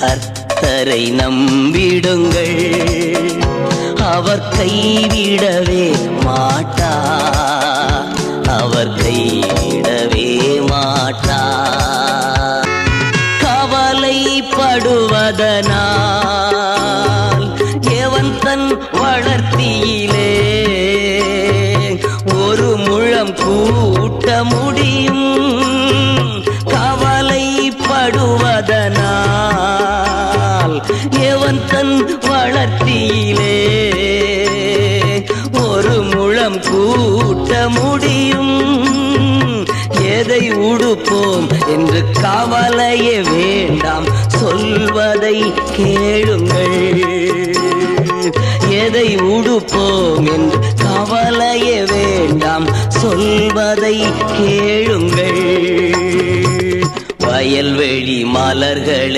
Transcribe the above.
கர்த்தரை நம்பிடுங்கள். அவர் கைவிடவே மாட்டா. அவர் கைவிடவே மாட்டா. கவலைப்படுவதனால் எவன் தன் வளர்த்தியிலே ஒரு முழம் கூட்ட முடியும். கவலைப்படுவ எவன் தன் வளர்த்தியிலே. ஒரு முழம் கூட்ட முடியும். எதை உடுப்போம் என்று கவலையே வேண்டாம். சொல்வதை கேளுங்கள். எதை உடுப்போம் என்று கவலையே வேண்டாம். சொல்வதை கேளுங்கள். வயல்வெளி மலர்களை